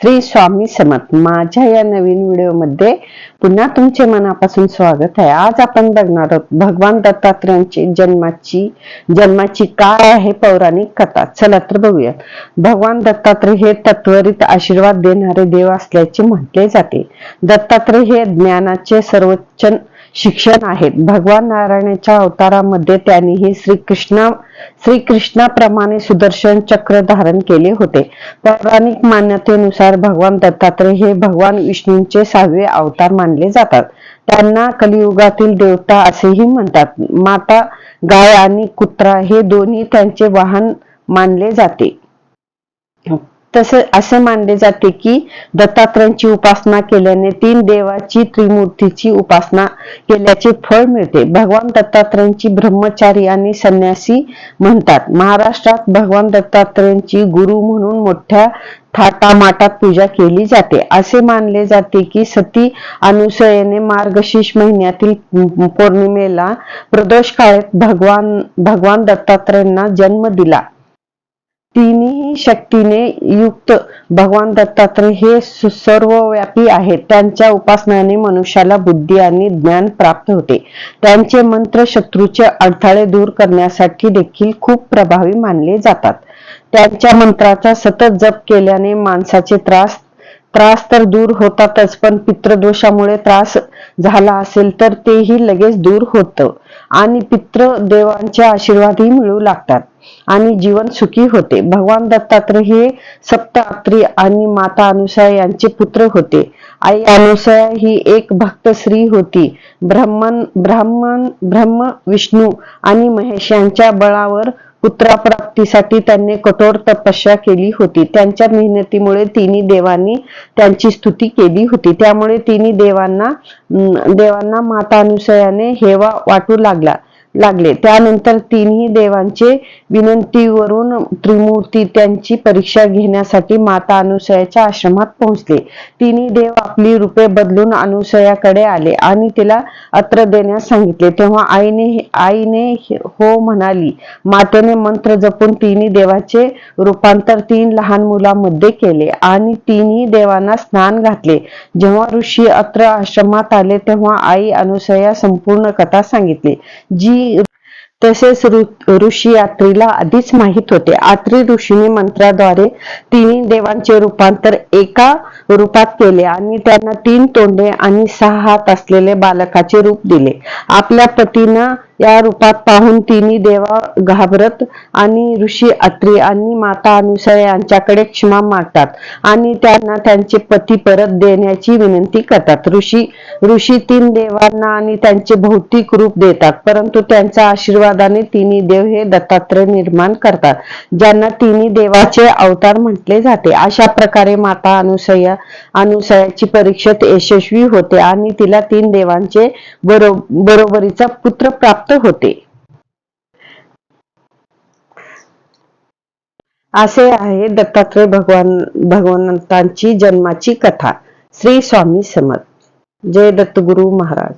श्री स्वामी समर्थ. माझ्या या नवीन व्हिडिओमध्ये पुन्हा तुमचे मनापासून स्वागत आहे. आज आपण बघणार आहोत भगवान दत्तात्रयांची जन्माची जन्माची काय आहे पौराणिक कथा. चला तर बघूया भगवान दत्तात्रय हे तत्वरित आशीर्वाद देणारे देव असल्याचे म्हटले जाते. दत्तात्रय हे ज्ञानाचे सर्वोच्च शिक्षण आहेत. भगवान नारायणाच्या अवतारामध्ये त्यांनी त्यांनीही श्रीकृष्णा श्रीकृष्णाप्रमाणे सुदर्शन चक्र धारण केले होते. पौराणिक मान्यतेनुसार भगवान दत्तात्रय हे भगवान विष्णूंचे सहावे अवतार मानले जातात. त्यांना कलियुगातील देवता असेही म्हणतात. माता गाय आणि कुत्रा हे दोन्ही त्यांचे वाहन मानले जाते. तसे असे मानले जाते की दत्तात्रयांची उपासना केल्याने तीन देवाची त्रिमूर्तीची उपासना केल्याचे फळ मिळते. भगवान दत्तात्रयांची ब्रह्मचारी आणि संन्यासी म्हणतात. महाराष्ट्रात भगवान दत्तात्रयांची गुरु म्हणून मोठ्या थाटामाटात पूजा केली जाते. असे मानले जाते की सती अनुसयेने मार्गशीर्ष महिन्यातील पौर्णिमेला प्रदोष काळात भगवान भगवान दत्तात्रयांना जन्म दिला. तिन्ही शक्तीने युक्त. भगवान दत्तात्रय हे सर्वव्यापी आहेत. त्यांच्या उपासनाने मनुष्याला बुद्धी आणि ज्ञान प्राप्त होते. त्यांचे मंत्र शत्रूचे अडथळे दूर करण्यासाठी देखील खूप प्रभावी मानले जातात. त्यांच्या मंत्राचा सतत जप केल्याने माणसाचे त्रास त्रास तर दूर होतातच पण पितृदोषामुळे त्रास झाला असेल तर तेही लगेच दूर होतं. आणि पितृ देवांचे आशीर्वादही मिळू लागतात. आणि जीवन सुखी होते. भगवान दत्तात्रय हे सप्तात्री आणि माता अनुसया यांचे पुत्र होते. आई अनुसया ही एक भक्त स्त्री होती. ब्राह्मण ब्राह्मण ब्रह्म विष्णू आणि महेश यांच्या बळावर पुत्राप्राप्तीसाठी त्यांनी कठोर तपस्या केली होती. त्यांच्या मेहनतीमुळे तिन्ही देवांनी त्यांची स्तुती केली होती. त्यामुळे तिन्ही देवांना देवांना माता अनुसयाने हेवा वाटू लागला. लागले. त्यानंतर तिन्ही देवांचे विनंतीवरून त्रिमूर्ती त्यांची परीक्षा घेण्यासाठी माता अनुसयाच्या आश्रमात पोहोचले. तिन्ही देव आपली रूपे बदलून अनुसयाकडे आले आणि तिला अत्र देण्यास सांगितले. तेव्हा आईने आईने हो म्हणाली मातेने मंत्र जपून तिन्ही देवाचे रूपांतर तीन लहान मुलांमध्ये केले आणि तिन्ही देवांना स्नान घातले. जेव्हा ऋषी अत्र आश्रमात आले तेव्हा आई अनुसया संपूर्ण कथा सांगितली. जी तसेच ऋषी यात्रीला आधीच माहीत होते. आत्री ऋषीने मंत्राद्वारे तिन्ही देवांचे रूपांतर एका रूपात केले आणि त्यांना तीन तोंडे आणि सहा हात असलेले बालकाचे रूप दिले. आपल्या पतीनं या रूपात पाहून तिन्ही देवा घाबरत आणि ऋषी अत्री आणि माता अनुसया यांच्याकडे क्षमा मागतात आणि त्यांना त्यांचे पती परत देण्याची विनंती करतात. ऋषी ऋषी तीन देवांना आणि त्यांचे भौतिक रूप देतात परंतु त्यांच्या आशीर्वादाने तिन्ही देव हे दत्तात्रय निर्माण करतात ज्यांना तिन्ही देवाचे अवतार म्हटले जाते. अशा प्रकारे माता अनुसया अनुसयाची परीक्षेत यशस्वी होते आणि तिला तीन देवांचे बरो बरोबरीचा पुत्र प्राप्त प्राप्त होते. असे आहे दत्तात्रय भगवान भगवंतांची जन्माची कथा. श्री स्वामी समर्थ. जय दत्तगुरु महाराज.